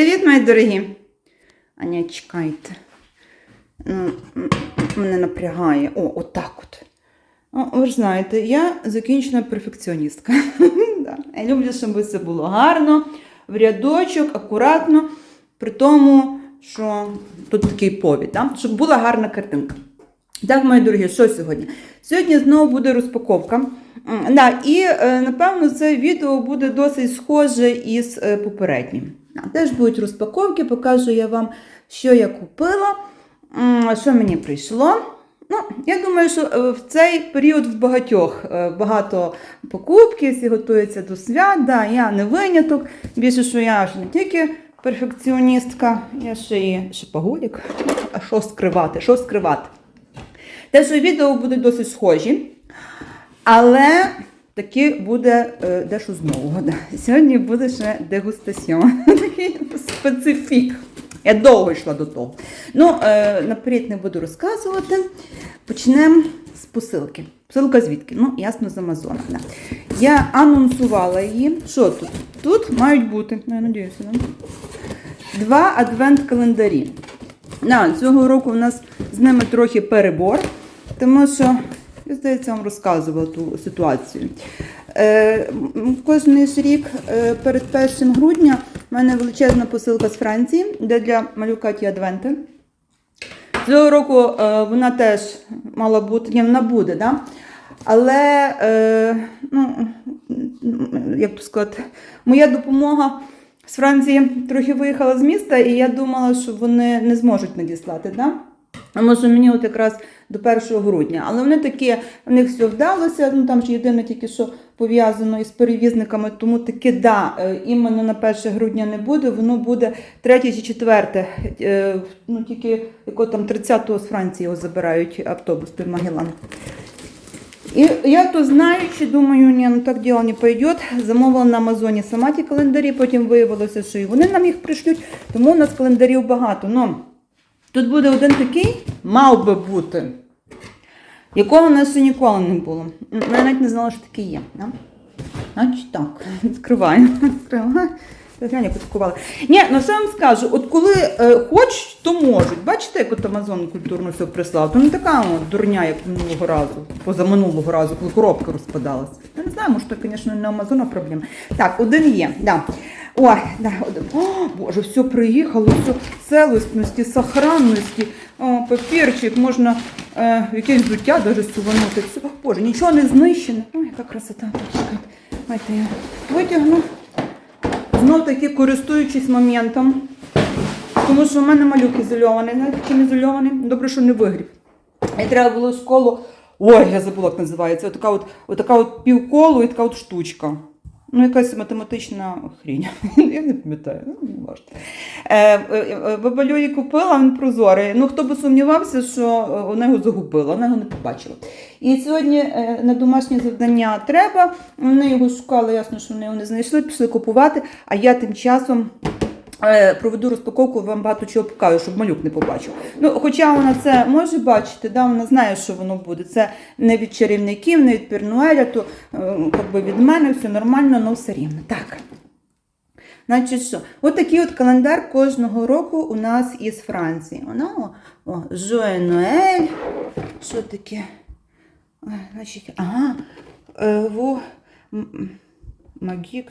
Привіт, мої дорогі. Аня, чекайте. Ну, мене напрягає. О, отак от. О, ви ж знаєте, я закінчена перфекціоністка. Я люблю, щоб все було гарно, в рядочок, акуратно, при тому, що тут такий повід, щоб була гарна картинка. Так, мої дорогі, що сьогодні? Сьогодні знову буде розпаковка. Да, і е, напевно це відео буде досить схоже із е, попереднім. Теж будуть розпаковки, покажу я вам, що я купила, що мені прийшло. Ну, я думаю, що е, в цей період в багатьох багато покупки, всі готуються до свят. Да, я не виняток. Більше, що я ж не тільки перфекціоністка, я ще і шипоголік. А що скривати? Що скривати? Те, що відео будуть досить схожі, але таки буде е, дещо з нового. Да. Сьогодні буде ще дегустаціон. Такий специфік. Я довго йшла до того. Ну, е, наперед не буду розказувати. Почнемо з посилки. Посилка звідки? Ну, ясно, з Амазона. Да. Я анонсувала її. Що тут? Тут мають бути, ну, я надіюся, да? два адвент-календарі. Да, цього року у нас з ними трохи перебор, тому що, я здається, вам розказувала ту ситуацію. Е, ж рік е, перед 1 грудня в мене величезна посилка з Франції, де для малюка ті адвенти. Цього року е, вона теж мала бути, ні, вона буде, да? але е, ну, як то сказати, моя допомога з Франції трохи виїхала з міста, і я думала, що вони не зможуть надіслати. Да? Може мені от якраз до 1 грудня. Але вони такі, в них все вдалося. Ну там ж єдине тільки що пов'язано із перевізниками, тому таки да, е, іменно на 1 грудня не буде, воно буде 3 чи 4. Е, Ну тільки яко там 30-го з Франції його забирають автобус той Магелан. І я то знаючи, думаю, ні, ну так діло не пойдет. Замовила на Амазоні сама ті календарі, потім виявилося, що і вони нам їх пришлють, тому у нас календарів багато. Ну, тут буде один такий, мав би бути, якого у нас ніколи не було. Я навіть не знала, що такий є. Да? Значить так. Відкриваємо. Глянь. Ні, ну що вам скажу, от коли е, хочуть, то можуть. Бачите, як от Амазон культурно все прислав? То не така от, дурня, як минулого разу, позаминулого разу, коли коробка розпадалась. Я не знаю, може, то, звісно, не Амазона проблема. Так, один є. Да. Ой, да. О, Боже, все приїхало, все целостності, сохранності, О, папірчик, можна е, якесь взуття навіть суванути. Боже, нічого не знищено. Ой, яка красота. Давайте я витягну. Знов таки користуючись моментом, тому що в мене малюк ізольований. Знаєте, чим ізольований? Добре, що не вигріб. І треба було в школу. Ой, я забула, як називається. Отака от, отака от півколу і така от штучка. Ну, якась математична хрінь. Я не пам'ятаю, ну, важко. Е, е, е, Бабалю її купила, він прозорий. Ну, хто би сумнівався, що е, вона його загубила, вона його не побачила. І сьогодні на домашнє завдання треба. Вони його шукали, ясно, що вони його не знайшли, пішли купувати. А я тим часом проведу розпаковку, вам багато чого покажу, щоб малюк не побачив. Ну, хоча вона це може бачити, да, вона знає, що воно буде. Це не від чарівників, не від Пірнуеля, то е, як би від мене все нормально, але все рівно. Так. Значить, що? От такий от календар кожного року у нас із Франції. Воно о, Жоє Ноель. Що таке? Значить, ага. Е, во, Магік.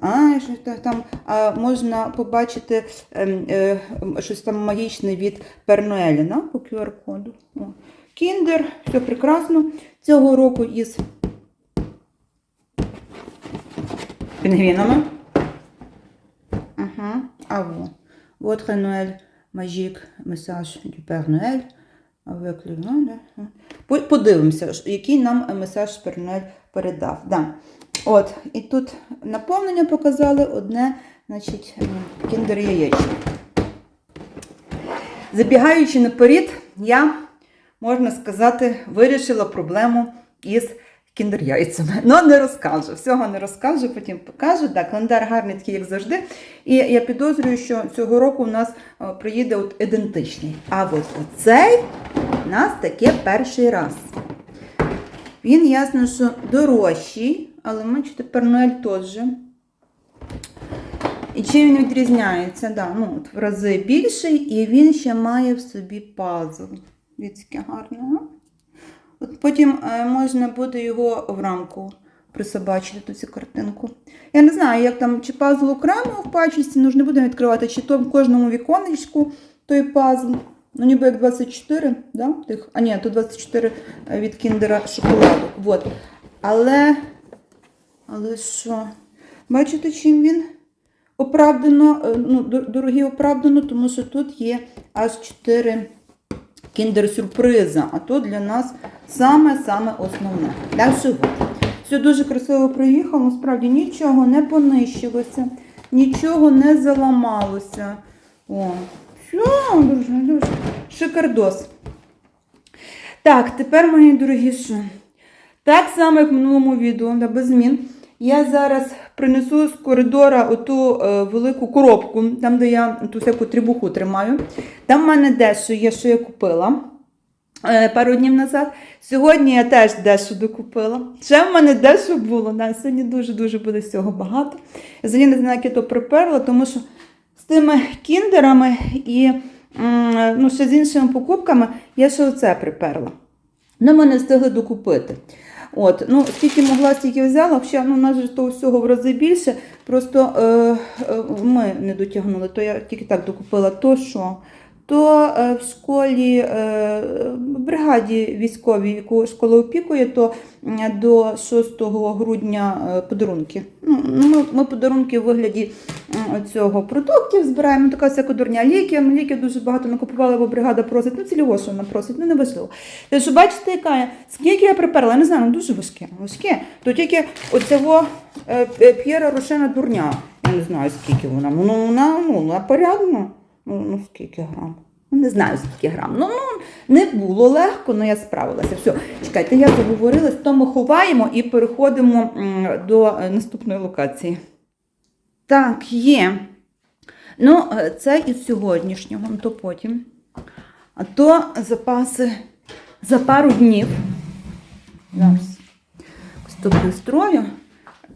А, що там а, можна побачити ем, е, щось там магічне від Пернуеля, на, по QR-коду. Кіндер, все прекрасно. Цього року із пінгвінами. Ага. А во. Votre Noël magique message du Père Подивимося, який нам месаж Пер Ноель передав. Да. От, і тут наповнення показали одне, значить, кіндер яєчко. Забігаючи наперед, я, можна сказати, вирішила проблему із кіндер-яйцями. Ну, не розкажу. Всього не розкажу, потім покажу. Так, календар гарний такий, як завжди. І я підозрюю, що цього року у нас е, приїде от ідентичний. А от оцей у нас таке перший раз. Він ясно, що дорожчий, але бачите, Пернуель теж. І чим він відрізняється? Да, ну, от в рази більший, і він ще має в собі пазл. Яке гарне. От потім е, можна буде його в рамку присобачити ту цю картинку. Я не знаю, як там, чи пазл окремо в пачці, ну ж не будемо відкривати, чи то в кожному віконечку той пазл. Ну, ніби як 24, да? Тих, а ні, то 24 від кіндера шоколаду. Вот. Але, але що? Бачите, чим він? Оправдано, е, ну, дорогі оправдано, тому що тут є аж 4 кіндер-сюрприза, а то для нас саме-саме основне. Всього. Все дуже красиво проїхало, насправді нічого не понищилося, нічого не заламалося. О, все, дуже, дуже. Шикардос. Так, тепер, мої дорогі, що? Так само, як в минулому відео, без змін. Я зараз принесу з коридора оту е, велику коробку, там, де я ту всяку трібуху тримаю. Там в мене дещо є, що я купила е, пару днів назад. Сьогодні я теж дещо докупила. Ще в мене дещо було. Да, сьогодні дуже-дуже буде всього багато. Взагалі не знаю, як я то приперла, тому що з тими кіндерами і ну, ще з іншими покупками я ще оце приперла. Ну, ми не встигли докупити. От, ну, скільки могла, стільки взяла, Взагалі, ну, у нас того всього в рази більше. Просто е, е, ми не дотягнули, то я тільки так докупила то, що. То е, в школі, е, бригаді військовій, яку школа опікує, то до 6 грудня е, подарунки. Ну, ну, ми, подарунки в вигляді цього продуктів збираємо, ну, така всяка дурня. Ліки, ми ліки дуже багато накупували, бо бригада просить. Ну, цільово, що вона просить, ну не важливо. Те, що бачите, яка скільки я приперла, я не знаю, ну дуже важке. важке. То тільки оцього П'єра Рошена дурня. Я не знаю, скільки вона. Ну, вона, ну, вона порядно. Ну, ну скільки грам? Ну, не знаю, скільки грам. Ну, ну, не було легко, але я справилася. Все, чекайте, я заговорилась, то ми ховаємо і переходимо до е, наступної локації. Так, є. Ну, е, це із сьогоднішнього, ну, то потім. А то запаси за пару днів. Зараз ось то пристрою,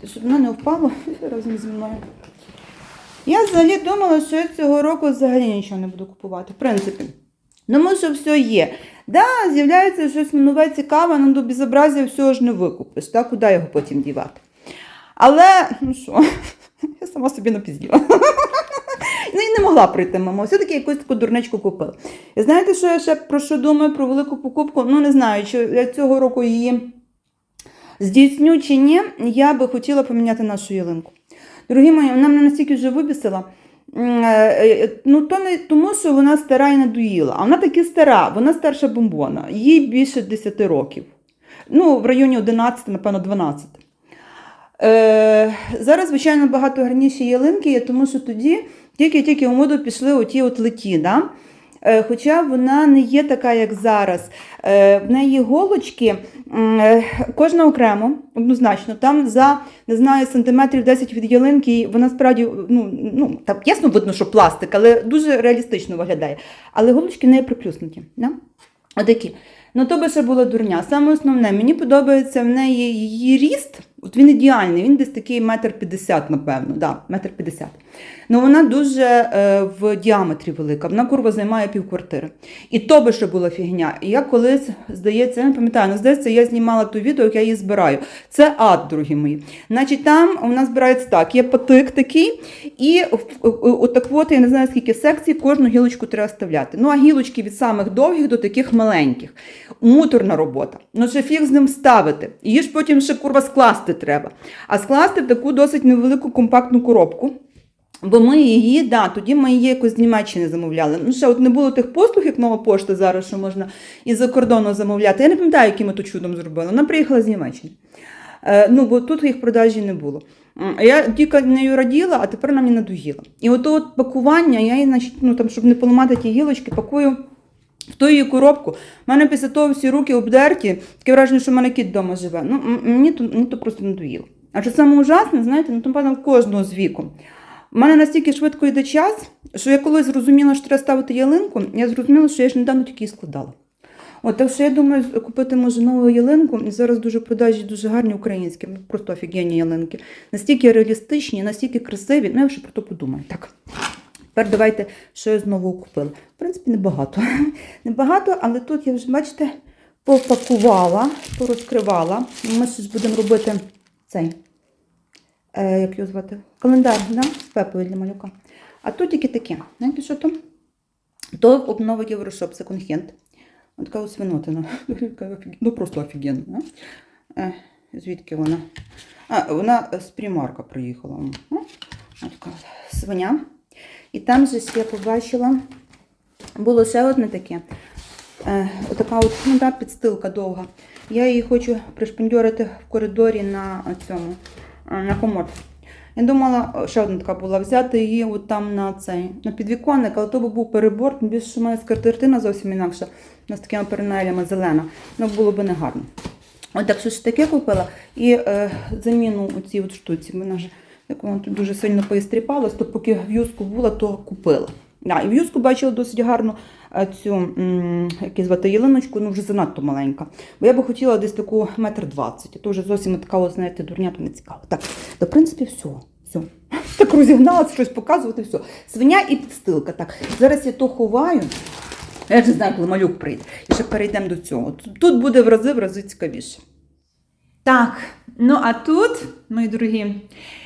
щоб воно не впало разом зі мною. Я взагалі думала, що я цього року взагалі нічого не буду купувати. В принципі. Тому що все є. Да, з'являється щось нове цікаве, але до безобразія всього ж не викупиш. Так, куди його потім дівати? Але, ну що, я сама собі напізділа. Ну і не могла прийти мимо. Все-таки якусь таку дурничку купила. І знаєте, що я ще про що думаю про велику покупку? Ну, не знаю, чи я цього року її здійсню чи ні, я би хотіла поміняти нашу ялинку. Дорогі мої, вона мене настільки вже вибісила. М, е, е, Ну, то не тому, що вона стара і надоїла, а вона таки стара, вона старша бомбона, їй більше 10 років. Ну, в районі 11, напевно, 12. Е, зараз, звичайно, багато гарніші ялинки є, тому що тоді тільки-тільки у моду пішли оті от леті. Да? Е, Хоча вона не є така, як зараз. Е, В неї голочки е, кожна окремо, однозначно. Там за не знаю, сантиметрів 10 від ялинки, вона справді ну, ну, там ясно видно, що пластик, але дуже реалістично виглядає. Але голочки не приплюснуті. Да? Отакі. Ну, то би ще була дурня. Саме основне, мені подобається в неї її ріст. От він ідеальний, він десь такий метр п'ятдесят, напевно. Да, метр п'ятдесят. Ну вона дуже е, в діаметрі велика. Вона курва займає півквартири. І то би ще була фігня. І я колись, здається, я не пам'ятаю, ну, здається, я знімала ту відео, як я її збираю. Це ад, дорогі мої. Значить, там у нас збирається так: є патик такий, і отак от, я не знаю, скільки секцій, кожну гілочку треба вставляти. Ну, а гілочки від самих довгих до таких маленьких. Муторна робота. Ну, ще фіг з ним ставити. Її ж потім ще курва скласти треба. А скласти в таку досить невелику компактну коробку. Бо ми її, да, тоді ми її якось з Німеччини замовляли. Ну, ще от не було тих послуг, як нова пошта зараз, що можна із-за кордону замовляти. Я не пам'ятаю, яким ми то чудом зробили. Вона приїхала з Німеччини. Е, ну, бо тут їх продажі не було. Я тільки нею раділа, а тепер вона мені надоїла. І ото от пакування, я її, значить, ну, там, щоб не поламати ті гілочки, пакую в ту її коробку. У мене після того всі руки обдерті, таке враження, що в мене кіт вдома живе. Ну, мені, то, мені то просто надоїло. А що саме ужасне, знаєте, ну, то, певно, кожного з віком. У мене настільки швидко йде час, що я коли зрозуміла, що треба ставити ялинку, я зрозуміла, що я ж недавно тільки її складала. От, так що я думаю, купити може нову ялинку. І зараз дуже продажі дуже гарні українські, просто офігенні ялинки. Настільки реалістичні, настільки красиві. Ну, я вже про то подумаю. Так. Тепер давайте, що я знову купила. В принципі, небагато. Небагато, але тут я вже, бачите, попакувала, порозкривала. Ми ще будемо робити цей, е, як його звати, календар да? з пепою для малюка. А тут тільки таке. Знаєте, що там? То обнова Єврошоп, секонд-хенд. Ось така ось свинотина. Ну просто офігенна. Е, звідки вона? А, вона з примарка приїхала. Ось така свиня. І там же я побачила, було ще одне таке. Е, отака от, ну, да, підстилка довга. Я її хочу пришпендьорити в коридорі на цьому, е, на комод. Я думала, ще одна така була, взяти її от там на цей, на підвіконник, але то був перебор, більше, в мене скатертина зовсім інакша, у нас такими перенелями зелена. Ну, було б негарно. От так що ж таке купила. І е, заміну у цій от штуці. Вона ж як вона тут дуже сильно поістріпалась, то поки в юску була, то купила. Да, і в юску бачила досить гарну е, цю як звати ялиночку, ну вже занадто маленька. Бо я би хотіла десь таку метр двадцять. То вже зовсім така, от, знаєте, дурня, то не цікаво. Так, то в принципі все. все. Так розігналася, щось показувати, все. Свиня і підстилка. Так, зараз я то ховаю. Я ж не знаю, коли малюк прийде. І ще перейдемо до цього. Тут буде в рази в рази цікавіше. Так, ну а тут, мої дорогі,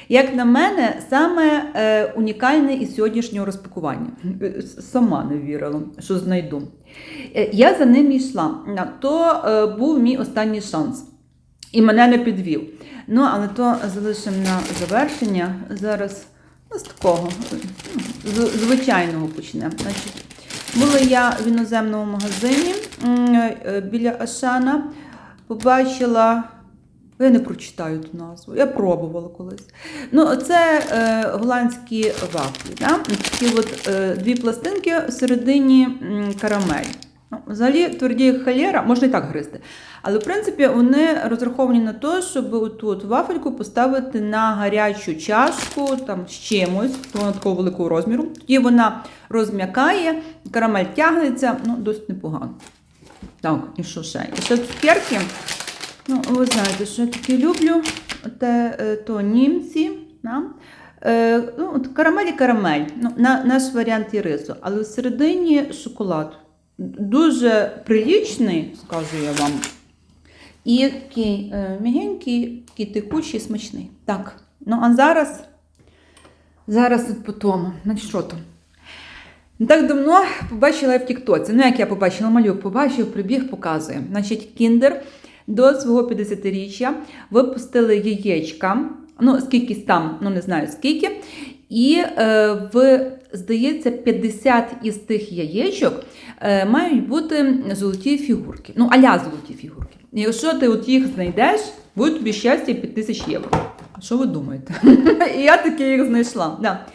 як на мене, саме е, унікальне із сьогоднішнього розпакування. Е, Сама не вірила, що знайду. Е, я за ним йшла. То е, був мій останній шанс. І мене не підвів. Ну, але то залишимо на завершення. Зараз ну, з такого з- звичайного почнемо. Значить, була я в іноземному магазині е, біля Ашана, побачила. Я не прочитаю ту назву, я пробувала колись. Ну, це е, голландські вафлі. Да? Такі от, е, дві пластинки всередині карамель. Ну, взагалі, тверді як халєра, можна і так гризти. Але в принципі вони розраховані на те, щоб тут вафельку поставити на гарячу чашку там, з чимось, то вона такого великого розміру. Тоді вона розм'якає, карамель тягнеться, ну, досить непогано. Так, і що ще? І ще цукерки. Ну, ви знаєте, що я таке люблю, те, е, то німці. Да? Е, ну, от карамель і карамель. Ну, на, наш варіант і рису. Але всередині шоколад. Дуже прилічний, скажу я вам. І такий е, м'ягенький, такий текучий, смачний. Так, ну а зараз, зараз от по тому. Значить, що там? Не так давно побачила я в Тіктоці. Ну, як я побачила, малюк побачив, прибіг, показує. Значить, Кіндер до свого 50-річчя випустили яєчка, ну, скільки там, ну не знаю скільки. І е, в, здається, 50 із тих яєчок е, мають бути золоті фігурки. Ну, аля золоті фігурки. Якщо ти от їх знайдеш, буде тобі щастя 5 тисяч євро. Що ви думаєте? І я таки їх знайшла. Да.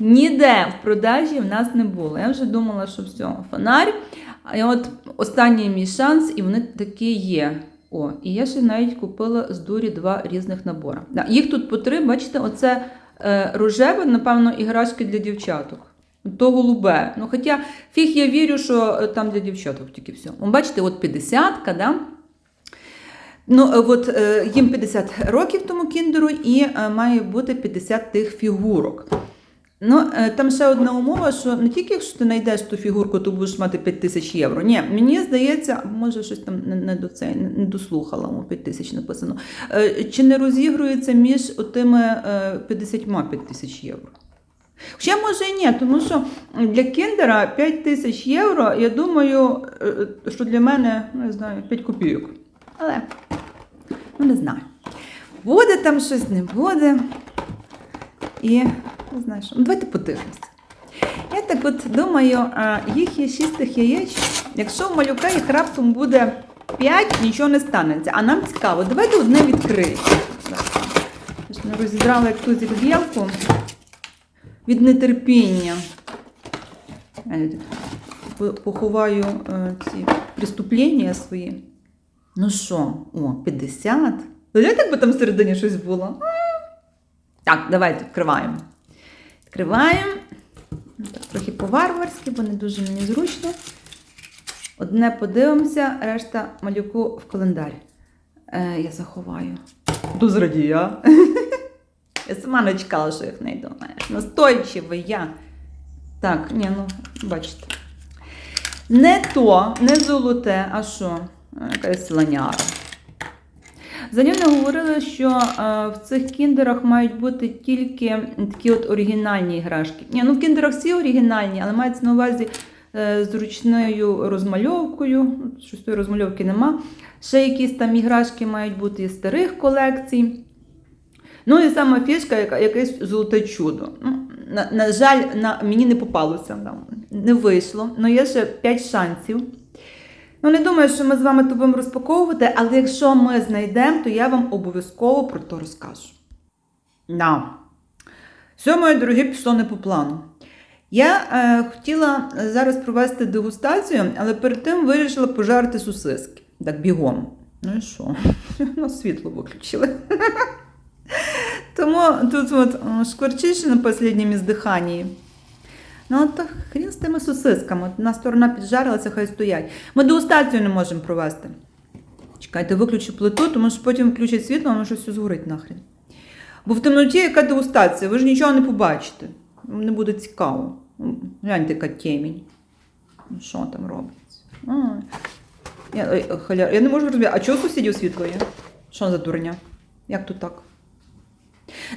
Ніде в продажі в нас не було. Я вже думала, що все, фонарь. А от останній мій шанс, і вони такі є. О, і я ще навіть купила з дурі два різних набори. Да, їх тут по три, бачите, оце е, рожеве, напевно, іграшки для дівчаток. То голубе. Ну, хоча фіг я вірю, що е, там для дівчаток тільки все. Бачите, от 50-ка, да? Ну, е, от е, їм 50 років тому кіндеру, і е, має бути 50 тих фігурок. Ну, е, там ще одна умова, що не тільки якщо ти знайдеш ту фігурку, то будеш мати 5 тисяч євро. Ні, мені здається, може щось там не, до цей, не, дослухала, о, 5 тисяч написано. Е, Чи не розігрується між отими е, 50 5 тисяч євро? Хоча може і ні, тому що для кіндера 5 тисяч євро, я думаю, е, що для мене, ну, не знаю, 5 копійок. Але, ну не знаю. Буде там щось, не буде. І що. Ну, давайте подивимося. Я так от думаю, їх є 6 тих яєчок. Якщо у малюка їх раптом буде 5, нічого не станеться. А нам цікаво, давайте одне відкриємо. Я не розібрала як ту зігрілку від нетерпіння. Поховаю е, ці преступлення свої. Ну що, о, 50? Знаєте, якби там всередині щось було? Так, давайте відкриваємо. Відкриваємо. Ну, трохи по-варварськи, бо не дуже мені зручно. Одне подивимося, решта малюку в календар. Е, я заховаю. Ду зрадію, а? Я сама не чекала, що їх знайду. Настойчивий я. Так, ні, ну, бачите. Не то, не золоте, а що? Е, Якась слоняра. За ними говорили, що е, в цих кіндерах мають бути тільки такі от оригінальні іграшки. Ні, ну в кіндерах всі оригінальні, але мається на увазі е, з ручною розмальовкою. Щось тої розмальовки нема. Ще якісь там іграшки мають бути із старих колекцій. Ну і сама фішка, яка, якесь золоте чудо. Ну, на, на жаль, на, мені не попалося, не вийшло. Ну, є ще 5 шансів. Ну, не думаю, що ми з вами то будемо розпаковувати, але якщо ми знайдемо, то я вам обов'язково про то розкажу. На. Все, мої дорогі, пішло не по плану. Я е, хотіла зараз провести дегустацію, але перед тим вирішила пожарити сосиски. Так, бігом. Ну і що? Ну, світло виключили. Тому тут от е, шкварчиш на останньому іздиханні. Ну, так, хрін з тими сосисками. Одна сторона піджарилася, хай стоять. Ми дегустацію не можемо провести. Чекайте, виключу плиту, тому що потім включать світло, воно щось згорить нахрен. Бо в темноті яка дегустація, ви ж нічого не побачите. Не буде цікаво. Гляньте, яка темінь. Ну, Що там робиться? А, я, я не можу розуміти, а чого сусідів світло є? Що за дурня? Як тут так?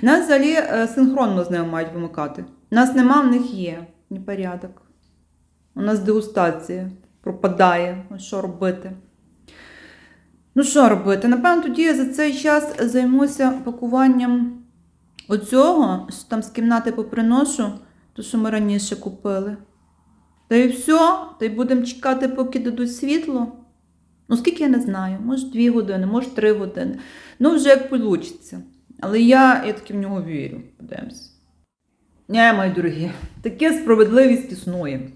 Нас взагалі е, синхронно з ними мають вимикати. Нас нема, в них є. Непорядок. У нас дегустація пропадає. Ну, Що робити? Ну, що робити? Напевно, тоді я за цей час займуся пакуванням оцього, що там з кімнати поприношу, то, що ми раніше купили. Та й все, та й будемо чекати, поки дадуть світло. Ну, скільки я не знаю, може дві години, може три години. Ну, вже як вийде. Але я, я таки в нього вірю. Подивимось. Ні, мої дорогі, таке справедливість існує.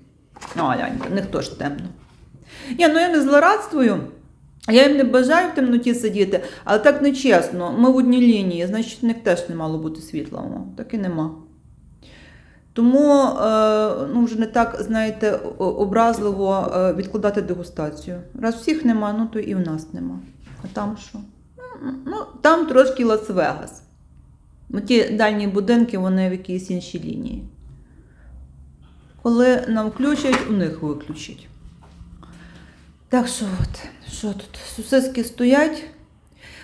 Ну, в них теж темно. Ні, ну я не злорадствую. Я їм не бажаю в темноті сидіти, але так нечесно. Ми в одній лінії, значить, в них теж не мало бути світла. Так і нема. Тому е, ну, вже не так, знаєте, образливо е, відкладати дегустацію. Раз всіх нема, ну то і в нас нема. А там що? Ну, Ну, там трошки Лас-Вегас. Ті дальні будинки, вони в якійсь іншій лінії. Коли нам включать, у них виключать. Так що от, що тут? Сосиски стоять.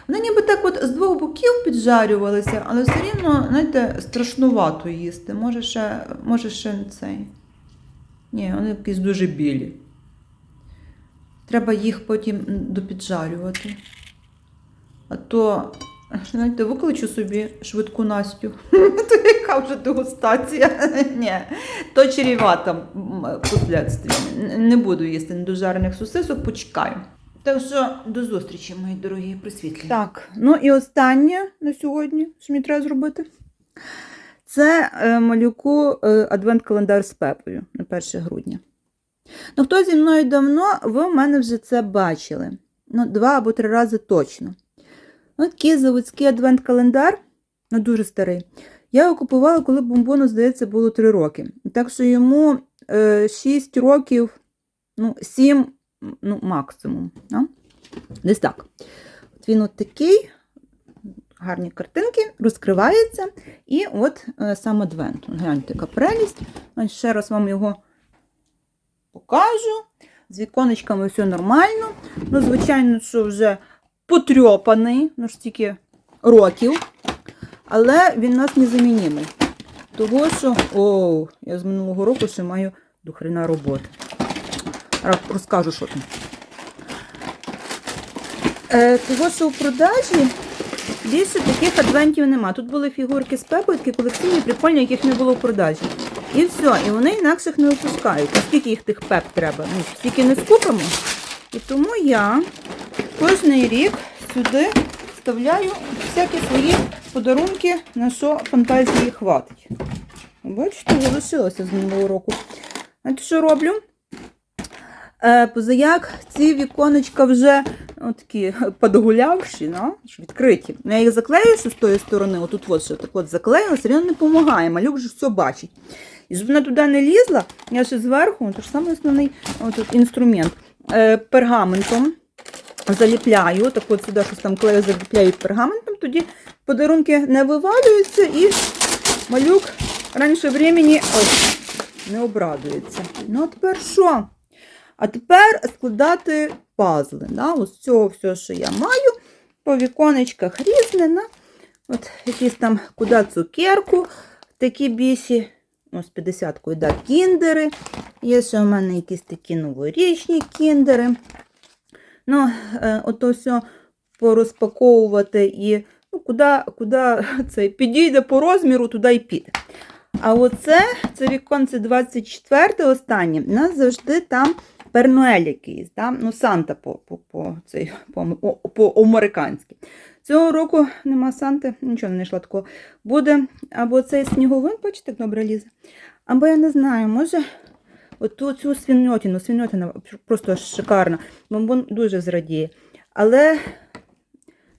Вони ніби так от з двох боків піджарювалися, але все рівно, знаєте, страшнувато їсти. Може ще, може ще не цей. Ні, вони якісь дуже білі. Треба їх потім допіджарювати. А то, знаєте, викличу собі швидку Настю. То яка вже дегустація? Ні, то чарівата м, Не буду їсти недожарених сосисок, почекаю. Так що до зустрічі, мої дорогі присвітлі. Так, ну і останнє на сьогодні, що мені треба зробити. Це е, малюку е, адвент-календар з пепою на 1 грудня. Ну, хто зі мною давно, ви в мене вже це бачили. Ну, два або три рази точно. Такий заводський адвент-календар, ну дуже старий. Я його купувала, коли бомбону, здається, було 3 роки. Так що йому е, 6 років, ну, 7 ну, максимум. Да? Десь так. От він от такий, гарні картинки, розкривається. І от е, сам адвент. Гляньте, яка прелість. Ось ще раз вам його покажу. З віконечками все нормально. Ну, звичайно, що вже потрьопаний, ну ж тільки років. Але він у нас незамінімий. Того, що, о, я з минулого року ще маю до роботи. Розкажу, що там. Е, того, що в продажі більше таких адвентів нема. Тут були фігурки з Пепою, такі колекційні, прикольні, яких не було в продажі. І все, і вони інакших не випускають. А скільки їх тих пеп треба? Ну, стільки не скупимо. І тому я кожний рік сюди вставляю всякі свої подарунки, на що фантазії хватить. Бачите, залишилося з минулого року. Знаєте, що роблю? Е, позаяк ці віконечка вже ну, такі подгулявші, ну, ж відкриті. Ну, Я їх заклею з тої сторони, отут от ще так от заклею, все одно не допомагає, малюк вже все бачить. І щоб вона туди не лізла, я ще зверху, то ж самий основний отут, інструмент, е, пергаментом заліпляю, так от сюди щось там клею заліпляю пергаментом, тоді подарунки не вивалюються і малюк раніше времени ось, не обрадується. Ну, а тепер що? А тепер складати пазли. Да? Ось цього все, що я маю, по віконечках різне. Да? От якісь там куди цукерку, такі бісі. Ось 50 да, кіндери. Є ще у мене якісь такі новорічні кіндери. Ну, е, ото все порозпаковувати і ну, куди, куди це підійде по розміру, туди і піде. А оце, це віконце 24 останнє, у нас завжди там пернуель якийсь, да? ну Санта по по, по, цей, по, по американськи. Цього року нема Санти, нічого не знайшла такого. Буде або цей сніговик, бачите, як добре лізе. Або я не знаю, може оту цю свиньотину, свиньотина просто шикарна, бомбон дуже зрадіє. Але,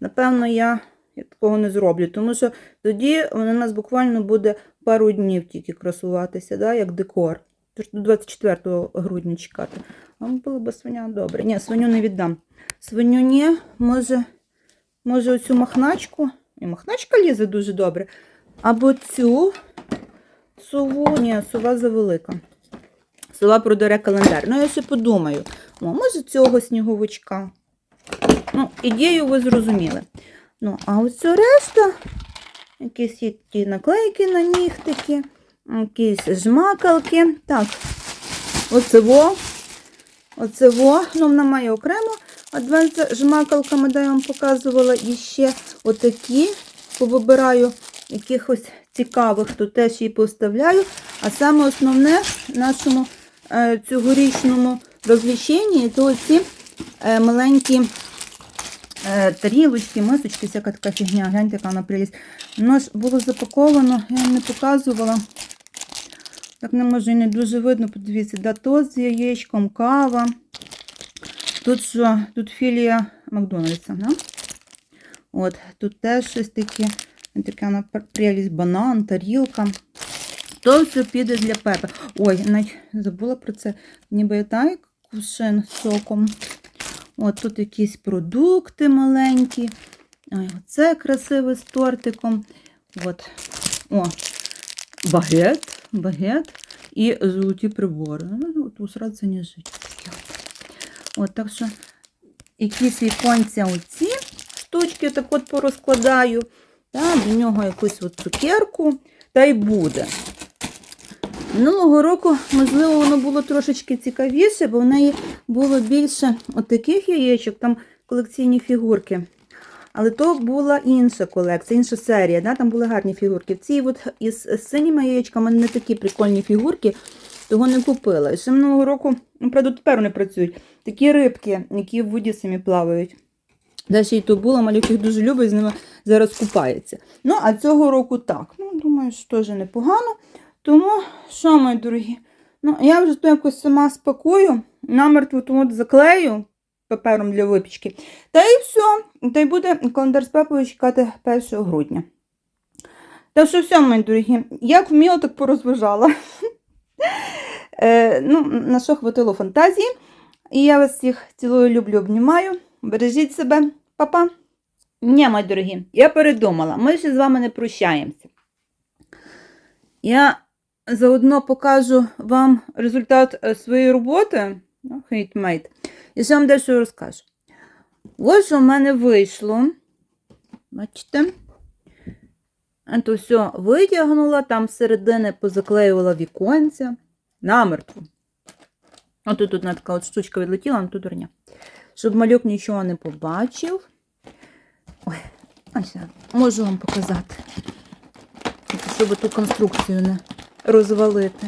напевно, я, такого не зроблю, тому що тоді вона у нас буквально буде пару днів тільки красуватися, да, як декор. До 24 грудня чекати. А було б свиня добре. Ні, свиню не віддам. Свиню ні, може, може оцю махначку. І махначка лізе дуже добре. Або цю сову, ні, сова завелика. Сова продере календар. Ну, я ще подумаю. О, може цього сніговичка. Ну, ідею ви зрозуміли. Ну, а ось ця решта, якісь є ті наклейки на нігтики, якісь жмакалки. Так, оце во. Оце во. Ну, вона має окремо Адвент жмакалками, де я вам показувала. І ще отакі повибираю якихось цікавих, то теж її поставляю. А саме основне в нашому цьогорічному розвліченні, то ці е, маленькі е, тарілочки, мисочки, всяка така фігня. Гляньте, яка вона прелість. Воно ж було запаковано, я не показувала. Так не може і не дуже видно, подивіться, да, то з яєчком, кава. Тут що? Тут філія Макдональдса, да? От, тут теж щось таке, така прелість, банан, тарілка. То все піде для Пепи. Ой, навіть забула про це. Ніби я так кувшин з соком. От тут якісь продукти маленькі. Ой, оце красиве з тортиком. От. О, багет, багет і золоті прибори. Ну, тут сразу не жить. От, так що якісь віконця оці штучки так от порозкладаю. Та, до нього якусь от цукерку, та й буде. Минулого року, можливо, воно було трошечки цікавіше, бо в неї було більше отаких яєчок, там колекційні фігурки. Але то була інша колекція, інша серія, да? там були гарні фігурки. В цій от із синіми яєчками не такі прикольні фігурки, того не купила. І ще минулого року, ну, правда, тепер вони працюють. Такі рибки, які в воді самі плавають. Далі і то було, малюк їх дуже любить, з ними зараз купається. Ну, а цього року так. Ну, думаю, що теж непогано. Тому, що, мої дорогі, ну, я вже то якось сама спакую, намертво то от заклею папером для випічки. Та і все. Та й буде календар з пепою чекати 1 грудня. Так що все, мої дорогі, як вміла, так порозважала. Е, ну, на що хватило фантазії. І я вас всіх цілую, люблю, обнімаю. Бережіть себе, папа. Ні, мої дорогі, я передумала, ми ще з вами не прощаємося. Я заодно покажу вам результат е, своєї роботи, ну, хейтмейт, і ще вам дещо розкажу. Ось що в мене вийшло. Бачите? То все витягнула, там середини позаклеювала віконця. Намертво. Ось тут одна така от штучка відлетіла, ну тут дурня. Щоб малюк нічого не побачив. Ой, ось можу вам показати. Щоб ту конструкцію не розвалити.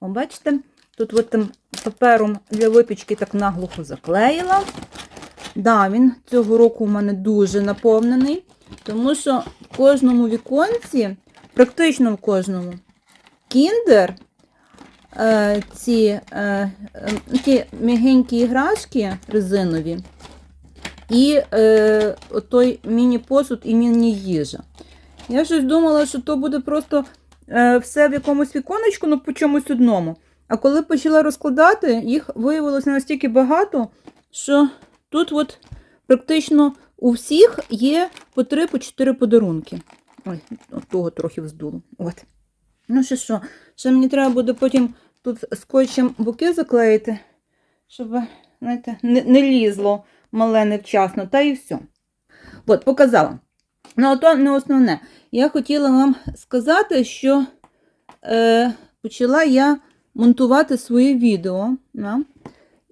О, бачите, тут от тим папером для випічки так наглухо заклеїла. Да, він цього року у мене дуже наповнений, тому що в кожному віконці, практично в кожному, кіндер, е, ці, е, е, м'ягенькі іграшки резинові, і е, той міні-посуд і міні-їжа. Я щось думала, що то буде просто все в якомусь віконечку, ну по чомусь одному. А коли почала розкладати, їх виявилося настільки багато, що тут от практично у всіх є по 3-4 подарунки. Ой, от того трохи вздуло. От. Ну, ще що? Ще мені треба буде потім тут скотчем боки заклеїти, щоб, знаєте, не, не лізло мале невчасно, та і все. От, показала. Ну, то не основне. Я хотіла вам сказати, що е, почала я монтувати своє відео. Да?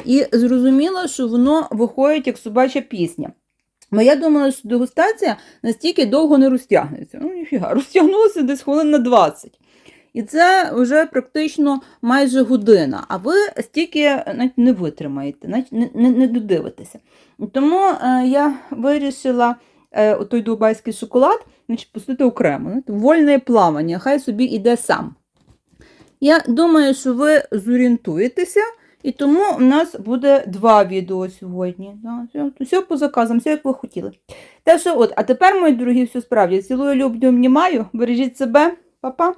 І зрозуміла, що воно виходить як собача пісня. Бо я думала, що дегустація настільки довго не розтягнеться. Ну, ніфіга, розтягнулося десь хвилин на 20. І це вже практично майже година. А ви стільки навіть не витримаєте, навіть не, не, не додивитеся. Тому е, я вирішила е, той дубайський шоколад значить, пустити окремо. Вольне плавання, хай собі йде сам. Я думаю, що ви зорієнтуєтеся, і тому у нас буде два відео сьогодні. Все по заказам, все як ви хотіли. Так що от, а тепер, мої дорогі, все справді. Цілую, люблю, обнімаю. Бережіть себе, Па-па.